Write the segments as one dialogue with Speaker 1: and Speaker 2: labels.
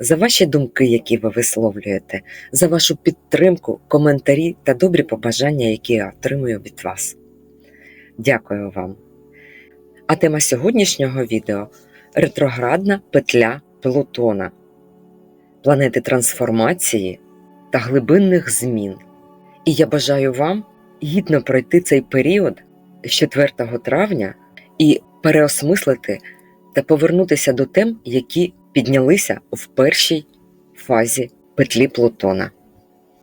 Speaker 1: за ваші думки, які ви висловлюєте, за вашу підтримку, коментарі та добрі побажання, які я отримую від вас. Дякую вам. А тема сьогоднішнього відео ретроградна петля Плутона, планети трансформації та глибинних змін. І я бажаю вам гідно пройти цей період з 4 травня і переосмислити та повернутися до тем, які піднялися в першій фазі петлі Плутона,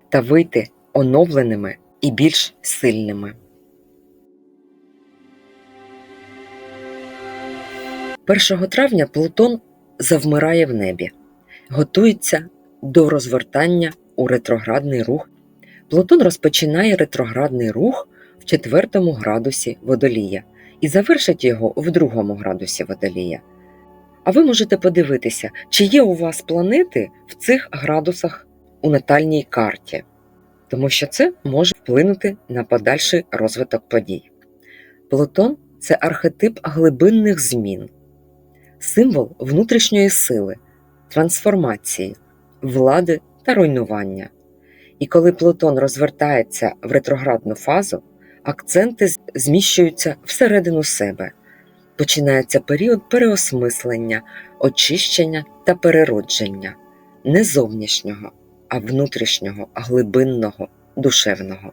Speaker 1: та вийти оновленими і більш сильними. 1 травня Плутон завмирає в небі, готується до розвертання у ретроградний рух. Плутон розпочинає ретроградний рух в 4 градусі водолія і завершить його в 2 градусі водолія. А ви можете подивитися, чи є у вас планети в цих градусах у натальній карті, тому що це може вплинути на подальший розвиток подій. Плутон це архетип глибинних змін, символ внутрішньої сили, трансформації, влади та руйнування. І коли Плутон розвертається в ретроградну фазу, акценти зміщуються всередину себе. Починається період переосмислення, очищення та переродження не зовнішнього, а внутрішнього, глибинного, душевного.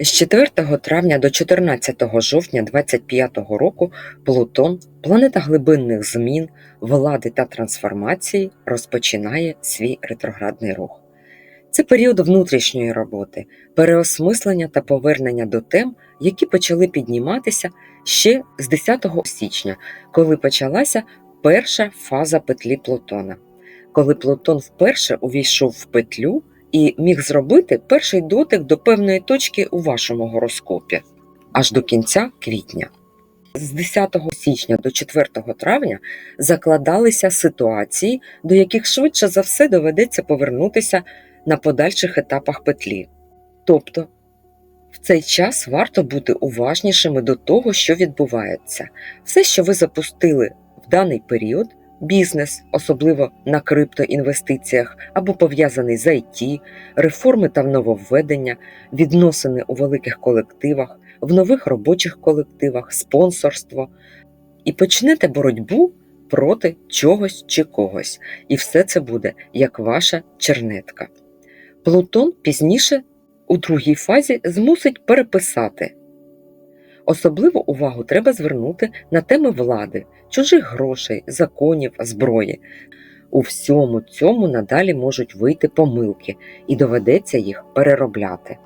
Speaker 1: З 4 травня до 14 жовтня 25 року Плутон, планета глибинних змін, влади та трансформації, розпочинає свій ретроградний рух. Це період внутрішньої роботи, переосмислення та повернення до тем, які почали підніматися ще з 10 січня, коли почалася перша фаза петлі Плутона, коли Плутон вперше увійшов в петлю і міг зробити перший дотик до певної точки у вашому гороскопі аж до кінця квітня. З 10 січня до 4 травня закладалися ситуації, до яких швидше за все доведеться повернутися на подальших етапах петлі. Тобто в цей час варто бути уважнішими до того, що відбувається. Все, що ви запустили в даний період, бізнес, особливо на криптоінвестиціях або пов'язаний з IT, реформи та нововведення, відносини у великих колективах, в нових робочих колективах, спонсорство, і почнете боротьбу проти чогось чи когось. І все це буде як ваша чернетка. Плутон пізніше у другій фазі змусить переписати. Особливу увагу треба звернути на теми влади, чужих грошей, законів, зброї. У всьому цьому надалі можуть вийти помилки і доведеться їх переробляти.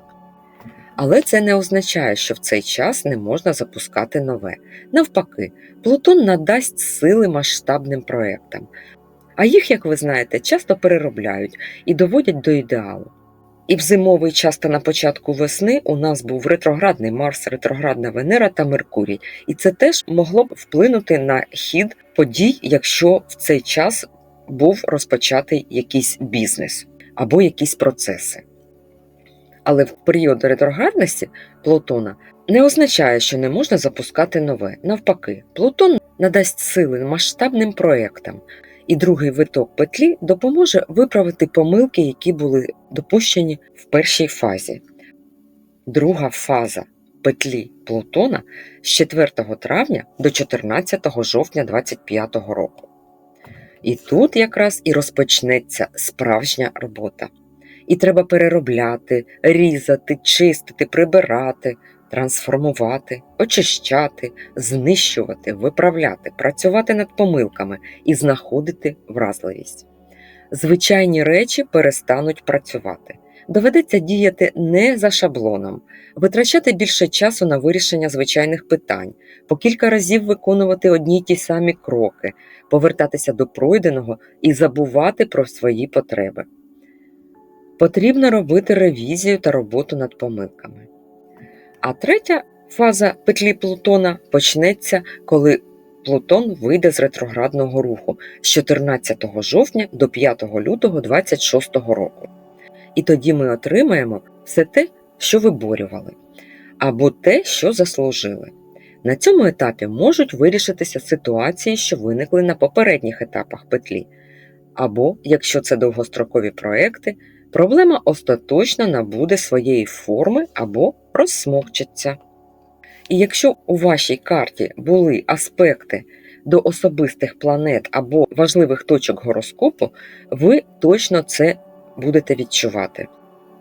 Speaker 1: Але це не означає, що в цей час не можна запускати нове. Навпаки, Плутон надасть сили масштабним проектам, а їх, як ви знаєте, часто переробляють і доводять до ідеалу. І в зимовий час та на початку весни у нас був ретроградний Марс, ретроградна Венера та Меркурій, і це теж могло б вплинути на хід подій, якщо в цей час був розпочатий якийсь бізнес або якісь процеси. Але в період ретроградності Плутона не означає, що не можна запускати нове. Навпаки, Плутон надасть сили масштабним проектам, і другий виток петлі допоможе виправити помилки, які були допущені в першій фазі. Друга фаза петлі Плутона з 4 травня до 14 жовтня 2025 року. І тут якраз і розпочнеться справжня робота. І треба переробляти, різати, чистити, прибирати, трансформувати, очищати, знищувати, виправляти, працювати над помилками і знаходити вразливість. Звичайні речі перестануть працювати. Доведеться діяти не за шаблоном, витрачати більше часу на вирішення звичайних питань, по кілька разів виконувати одні й ті самі кроки, повертатися до пройденого і забувати про свої потреби. Потрібно робити ревізію та роботу над помилками. А третя фаза петлі Плутона почнеться, коли Плутон вийде з ретроградного руху з 14 жовтня до 5 лютого 26 року. І тоді ми отримаємо все те, що виборювали, або те, що заслужили. На цьому етапі можуть вирішитися ситуації, що виникли на попередніх етапах петлі. Або, якщо це довгострокові проекти, проблема остаточно набуде своєї форми або розсмокчиться. І якщо у вашій карті були аспекти до особистих планет або важливих точок гороскопу, ви точно це будете відчувати.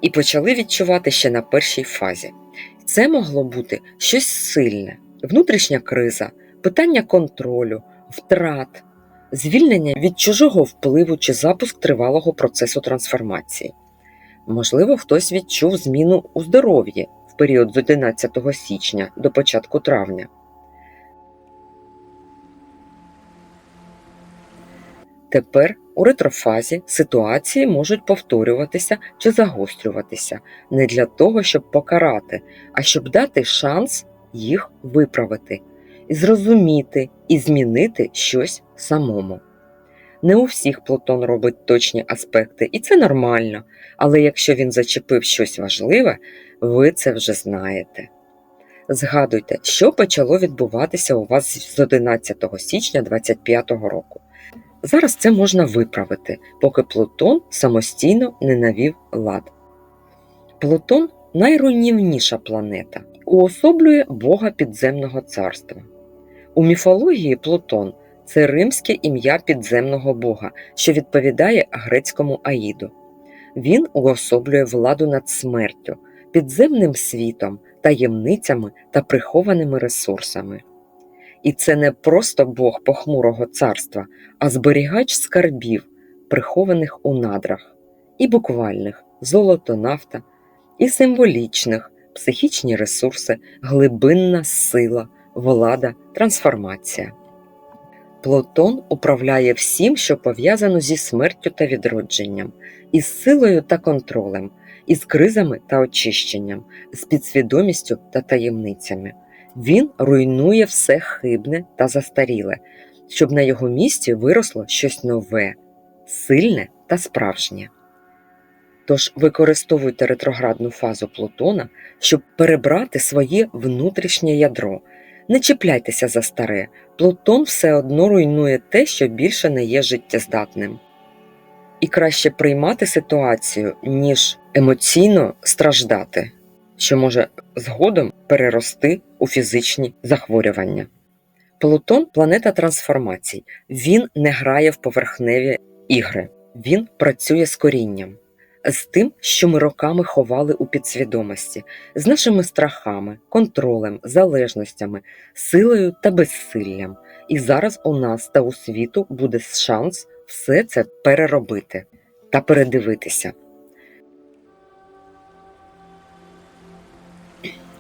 Speaker 1: І почали відчувати ще на першій фазі. Це могло бути щось сильне, внутрішня криза, питання контролю, втрат, звільнення від чужого впливу чи запуск тривалого процесу трансформації. Можливо, хтось відчув зміну у здоров'ї період з 11 січня до початку травня. Тепер у ретрофазі ситуації можуть повторюватися чи загострюватися не для того, щоб покарати, а щоб дати шанс їх виправити, і зрозуміти і змінити щось самому. Не у всіх Плутон робить точні аспекти, і це нормально, але якщо він зачепив щось важливе, ви це вже знаєте. Згадуйте, що почало відбуватися у вас з 11 січня 2025 року. Зараз це можна виправити, поки Плутон самостійно не навів лад. Плутон найруйнівніша планета, уособлює Бога підземного царства. У міфології Плутон це римське ім'я підземного Бога, що відповідає грецькому Аїду. Він уособлює владу над смертю, підземним світом, таємницями та прихованими ресурсами. І це не просто Бог похмурого царства, а зберігач скарбів, прихованих у надрах, і буквальних золото, нафта, і символічних психічні ресурси, глибинна сила, влада, трансформація. Плутон управляє всім, що пов'язано зі смертю та відродженням, із силою та контролем, із кризами та очищенням, з підсвідомістю та таємницями. Він руйнує все хибне та застаріле, щоб на його місці виросло щось нове, сильне та справжнє. Тож використовуйте ретроградну фазу Плутона, щоб перебрати своє внутрішнє ядро. Не чіпляйтеся за старе, Плутон все одно руйнує те, що більше не є життєздатним. І краще приймати ситуацію, ніж емоційно страждати, що може згодом перерости у фізичні захворювання. Плутон планета трансформацій. Він не грає в поверхневі ігри, він працює з корінням з тим, що ми роками ховали у підсвідомості, з нашими страхами, контролем, залежностями, силою та безсиллям. І зараз у нас та у світу буде шанс все це переробити та передивитися.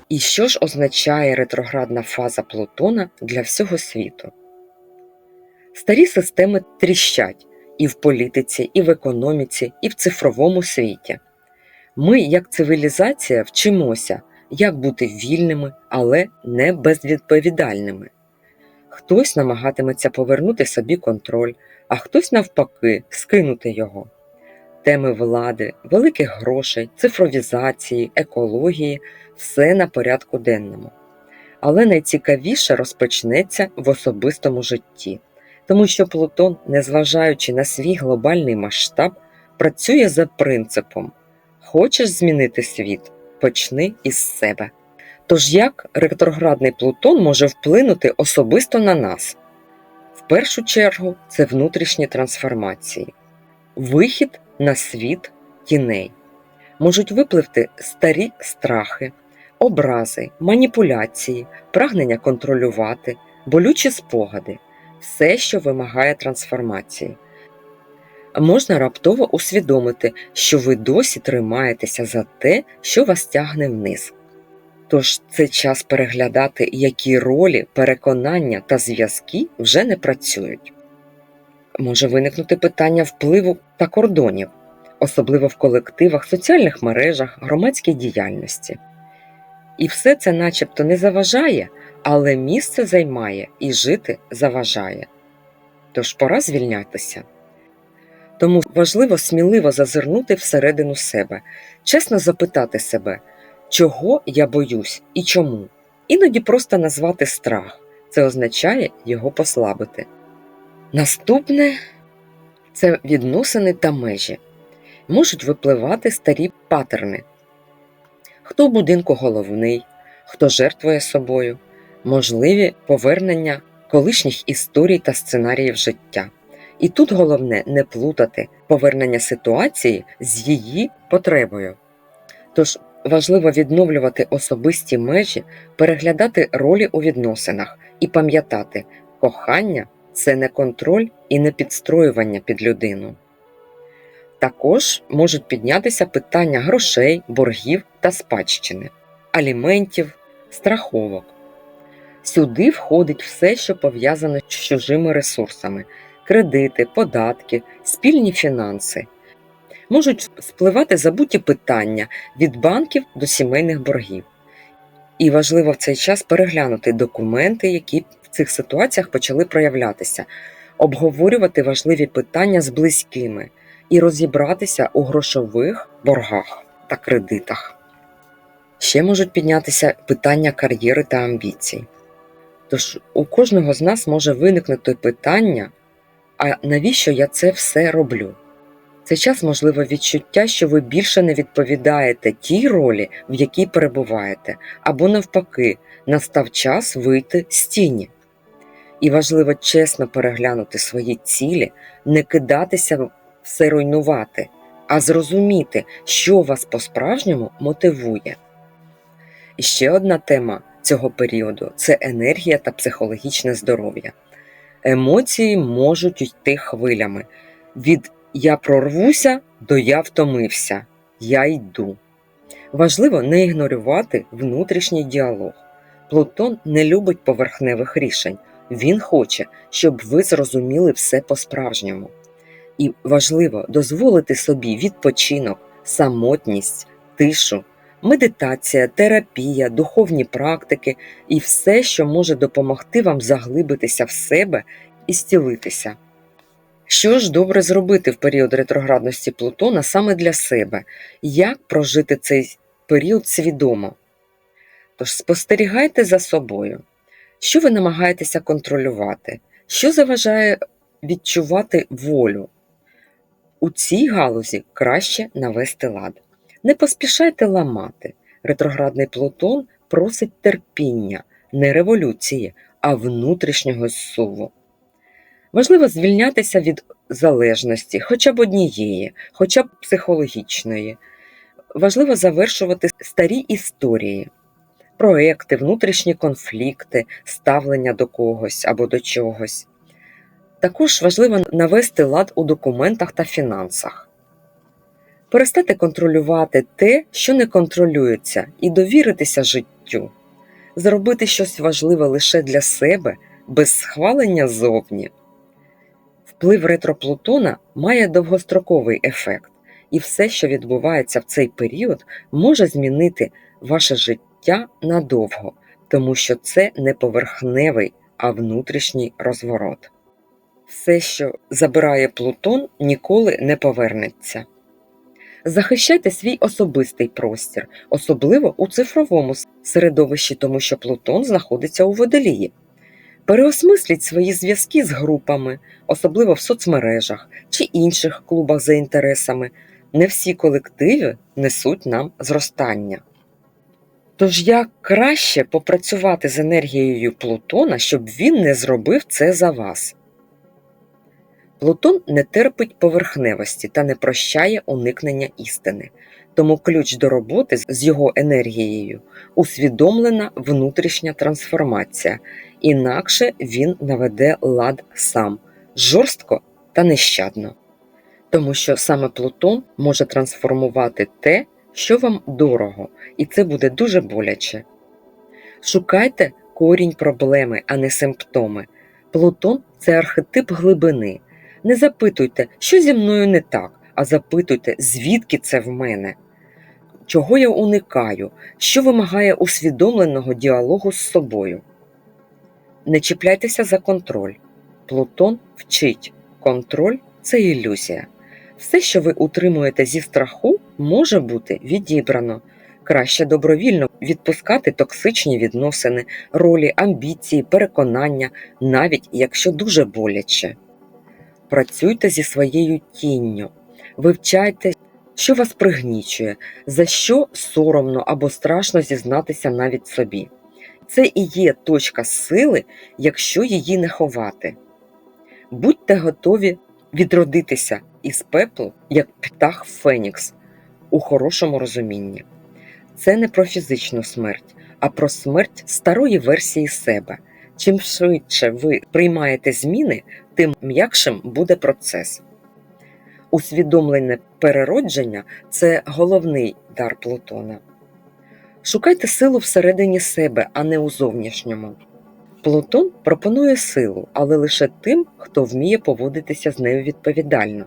Speaker 1: І що ж означає ретроградна фаза Плутона для всього світу? Старі системи тріщать, і в політиці, і в економіці, і в цифровому світі. Ми, як цивілізація, вчимося, як бути вільними, але не безвідповідальними. Хтось намагатиметься повернути собі контроль, а хтось, навпаки, скинути його. Теми влади, великих грошей, цифровізації, екології все на порядку денному. Але найцікавіше розпочнеться в особистому житті тому що Плутон, незважаючи на свій глобальний масштаб, працює за принципом хочеш змінити світ, почни із себе. Тож як ретроградний Плутон може вплинути особисто на нас? В першу чергу це внутрішні трансформації, вихід на світ тіней. Можуть випливти старі страхи, образи, маніпуляції, прагнення контролювати, болючі спогади все, що вимагає трансформації. Можна раптово усвідомити, що ви досі тримаєтеся за те, що вас тягне вниз. Тож це час переглядати, які ролі, переконання та зв'язки вже не працюють. Може виникнути питання впливу та кордонів, особливо в колективах, соціальних мережах, громадській діяльності. І все це начебто не заважає, але місце займає і жити заважає. Тож пора звільнятися. Тому важливо сміливо зазирнути всередину себе, чесно запитати себе, чого я боюсь і чому. Іноді просто назвати страх це означає його послабити. Наступне це відносини та межі. Можуть випливати старі патерни. Хто в будинку головний, хто жертвує собою, можливі повернення колишніх історій та сценаріїв життя. І тут головне не плутати повернення ситуації з її потребою. Тож важливо відновлювати особисті межі, переглядати ролі у відносинах і пам'ятати, кохання це не контроль і не підстроювання під людину. Також можуть піднятися питання грошей, боргів та спадщини, аліментів, страховок. Сюди входить все, що пов'язано з чужими ресурсами, кредити, податки, спільні фінанси. Можуть спливати забуті питання від банків до сімейних боргів. І важливо в цей час переглянути документи, які в цих ситуаціях почали проявлятися, обговорювати важливі питання з близькими і розібратися у грошових боргах та кредитах. Ще можуть піднятися питання кар'єри та амбіцій. Тож у кожного з нас може виникнути питання, а навіщо я це все роблю? Це час можливе відчуття, що ви більше не відповідаєте тій ролі, в якій перебуваєте, або навпаки, настав час вийти з тіні. І важливо чесно переглянути свої цілі, не кидатися все руйнувати, а зрозуміти, що вас по-справжньому мотивує. І ще одна тема цього періоду це енергія та психологічне здоров'я. Емоції можуть йти хвилями від я прорвуся до я втомився, я йду. Важливо не ігнорувати внутрішній діалог. Плутон не любить поверхневих рішень. Він хоче, щоб ви зрозуміли все по-справжньому. І важливо дозволити собі відпочинок, самотність, тишу, медитація, терапія, духовні практики і все, що може допомогти вам заглибитися в себе і зцілитися. Що ж добре зробити в період ретроградності Плутона саме для себе? Як прожити цей період свідомо? Тож спостерігайте за собою, що ви намагаєтеся контролювати, що заважає відчувати волю. У цій галузі краще навести лад. Не поспішайте ламати. Ретроградний Плутон просить терпіння, не революції, а внутрішнього зсуву. Важливо звільнятися від залежності, хоча б однієї, хоча б психологічної. Важливо завершувати старі історії, проекти, внутрішні конфлікти, ставлення до когось або до чогось. Також важливо навести лад у документах та фінансах, перестати контролювати те, що не контролюється, і довіритися життю, зробити щось важливе лише для себе, без схвалення зовні. Вплив ретроплутона має довгостроковий ефект, і все, що відбувається в цей період, може змінити ваше життя надовго, тому що це не поверхневий, а внутрішній розворот. Все, що забирає Плутон, ніколи не повернеться. Захищайте свій особистий простір, особливо у цифровому середовищі, тому що Плутон знаходиться у водолії. Переосмисліть свої зв'язки з групами, особливо в соцмережах чи інших клубах за інтересами. Не всі колективи несуть нам зростання. Тож як краще попрацювати з енергією Плутона, щоб він не зробив це за вас. Плутон не терпить поверхневості та не прощає уникнення істини, тому ключ до роботи з його енергією усвідомлена внутрішня трансформація, інакше він наведе лад сам жорстко та нещадно. Тому що саме Плутон може трансформувати те, що вам дорого, і це буде дуже боляче. Шукайте корінь проблеми, а не симптоми. Плутон це архетип глибини. Не запитуйте, що зі мною не так, а запитуйте, звідки це в мене. чого я уникаю, що вимагає усвідомленого діалогу з собою. Не чіпляйтеся за контроль. Плутон вчить. Контроль це ілюзія. Все, що ви утримуєте зі страху, може бути відібрано. Краще добровільно відпускати токсичні відносини, ролі, амбіції, переконання, навіть якщо дуже боляче. Працюйте зі своєю тінню, вивчайте, що вас пригнічує, за що соромно або страшно зізнатися навіть собі. Це і є точка сили, якщо її не ховати. Будьте готові відродитися із пеплу, як птах Фенікс, у хорошому розумінні. Це не про фізичну смерть, а про смерть старої версії себе. Чим швидше ви приймаєте зміни, тим м'якшим буде процес. Усвідомлене переродження це головний дар Плутона. Шукайте силу всередині себе, а не у зовнішньому. Плутон пропонує силу, але лише тим, хто вміє поводитися з нею відповідально.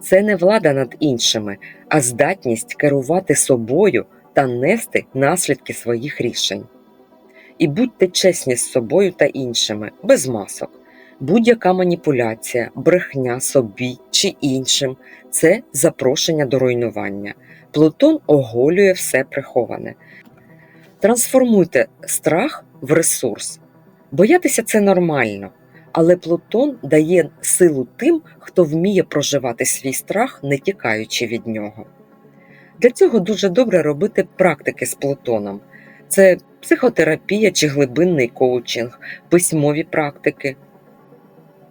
Speaker 1: Це не влада над іншими, а здатність керувати собою та нести наслідки своїх рішень. І будьте чесні з собою та іншими, без масок. Будь-яка маніпуляція, брехня собі чи іншим це запрошення до руйнування. Плутон оголює все приховане. Трансформуйте страх в ресурс. Боятися це нормально, але Плутон дає силу тим, хто вміє проживати свій страх, не тікаючи від нього. Для цього дуже добре робити практики з Плутоном. Це психотерапія чи глибинний коучинг, письмові практики.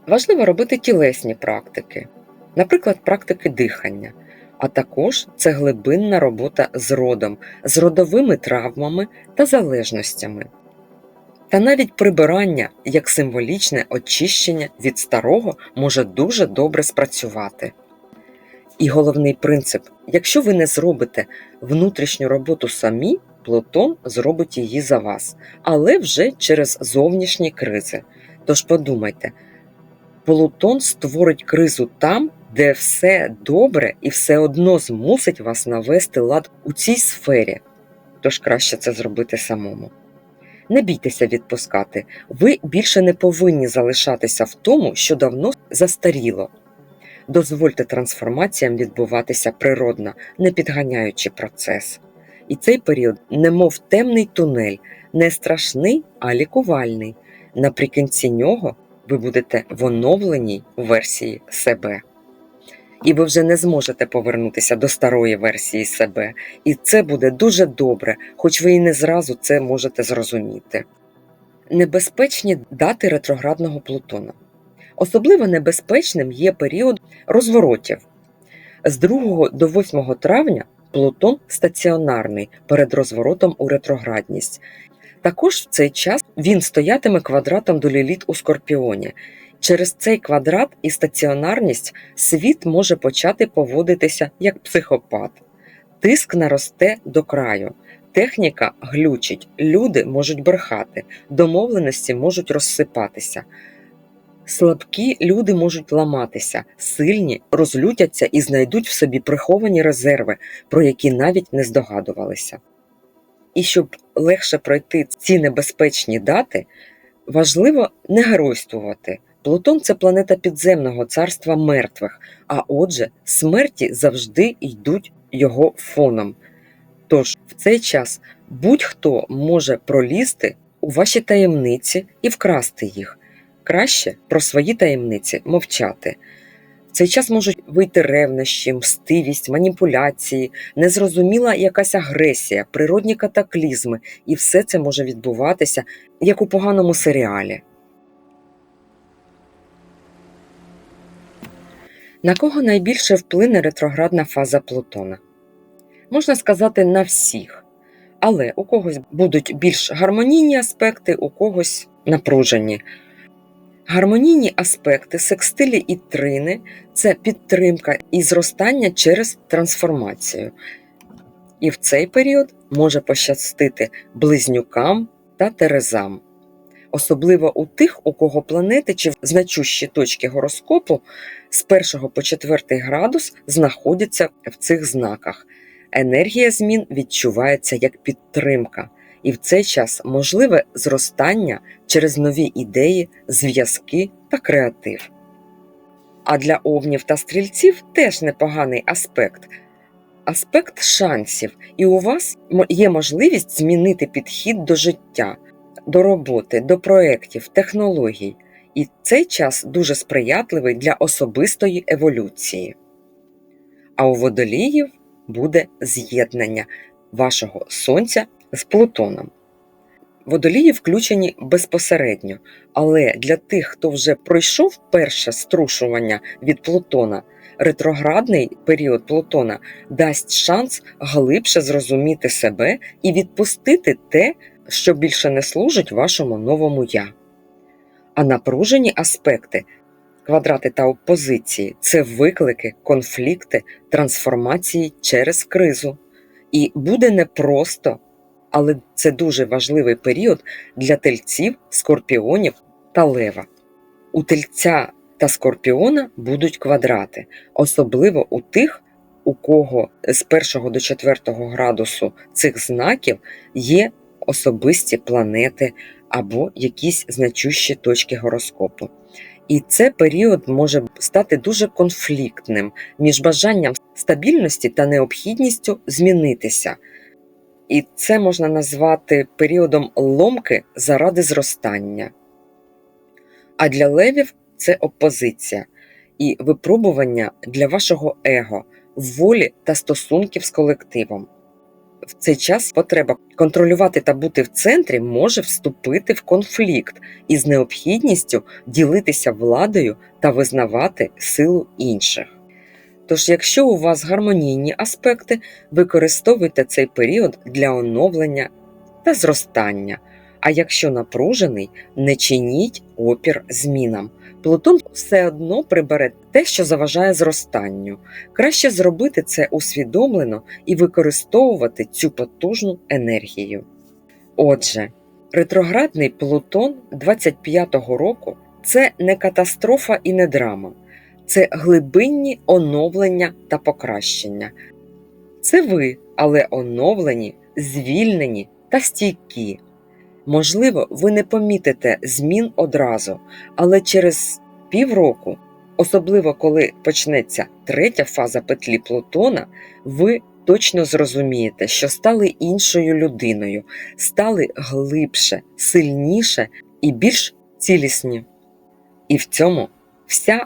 Speaker 1: Важливо робити тілесні практики, наприклад, практики дихання, а також це глибинна робота з родом, з родовими травмами та залежностями. Та навіть прибирання як символічне очищення від старого може дуже добре спрацювати. І головний принцип: якщо ви не зробите внутрішню роботу самі, Плутон зробить її за вас, але вже через зовнішні кризи. Тож подумайте, Плутон створить кризу там, де все добре і все одно змусить вас навести лад у цій сфері. Тож краще це зробити самому. Не бійтеся відпускати, ви більше не повинні залишатися в тому, що давно застаріло. Дозвольте трансформаціям відбуватися природно, не підганяючи процес. І цей період, немов темний тунель, не страшний, а лікувальний. Наприкінці нього ви будете в оновленій версії себе. І ви вже не зможете повернутися до старої версії себе. І це буде дуже добре, хоч ви і не зразу це можете зрозуміти. Небезпечні дати ретроградного Плутона. Особливо небезпечним є період розворотів. З 2 до 8 травня Плутон стаціонарний перед розворотом у ретроградність. Також в цей час він стоятиме квадратом до ліліт у Скорпіоні. Через цей квадрат і стаціонарність світ може почати поводитися як психопат. Тиск наросте до краю, техніка глючить, люди можуть брехати, домовленості можуть розсипатися. Слабкі люди можуть ламатися, сильні розлютяться і знайдуть в собі приховані резерви, про які навіть не здогадувалися. І щоб легше пройти ці небезпечні дати, важливо не геройствувати. Плутон це планета підземного царства мертвих, а отже, смерті завжди йдуть його фоном. Тож в цей час будь-хто може пролізти у ваші таємниці і вкрасти їх. Краще про свої таємниці мовчати. Цей час можуть вийти ревнощі, мстивість, маніпуляції, незрозуміла якась агресія, природні катаклізми, і все це може відбуватися як у поганому серіалі. На кого найбільше вплине ретроградна фаза Плутона? Можна сказати, на всіх. Але у когось будуть більш гармонійні аспекти, у когось напружені. Гармонійні аспекти, секстилі і трини це підтримка і зростання через трансформацію. І в цей період може пощастити близнюкам та терезам. Особливо у тих, у кого планети чи значущі точки гороскопу з 1 по 4 градус знаходяться в цих знаках. енергія змін відчувається як підтримка, і в цей час можливе зростання через нові ідеї, зв'язки та креатив. А для овнів та стрільців теж непоганий аспект. Аспект шансів, і у вас є можливість змінити підхід до життя, до роботи, до проєктів, технологій. І цей час дуже сприятливий для особистої еволюції. А у водоліїв буде з'єднання вашого сонця з Плутоном. Водолії включені безпосередньо, але для тих, хто вже пройшов перше струшування від Плутона, ретроградний період Плутона дасть шанс глибше зрозуміти себе і відпустити те, що більше не служить вашому новому я. А напружені аспекти, квадрати та опозиції це виклики, конфлікти, трансформації через кризу. І буде непросто, але це дуже важливий період для тельців, скорпіонів та лева. У тельця та скорпіона будуть квадрати, особливо у тих, у кого з 1 до 4 градусу цих знаків є особисті планети або якісь значущі точки гороскопу. І це період може стати дуже конфліктним між бажанням стабільності та необхідністю змінитися. І це можна назвати періодом ломки заради зростання. А для левів це опозиція і випробування для вашого его, волі та стосунків з колективом. В цей час потреба контролювати та бути в центрі може вступити в конфлікт із необхідністю ділитися владою та визнавати силу інших. Тож, якщо у вас гармонійні аспекти, використовуйте цей період для оновлення та зростання. А якщо напружений, не чиніть опір змінам. Плутон все одно прибере те, що заважає зростанню. Краще зробити це усвідомлено і використовувати цю потужну енергію. Отже, ретроградний Плутон 25-го року це не катастрофа і не драма, це глибинні оновлення та покращення. Це ви, але оновлені, звільнені та стійкі. Можливо, ви не помітите змін одразу, але через півроку, особливо коли почнеться третя фаза петлі Плутона, ви точно зрозумієте, що стали іншою людиною, стали глибше, сильніше і більш цілісні. І в цьому вся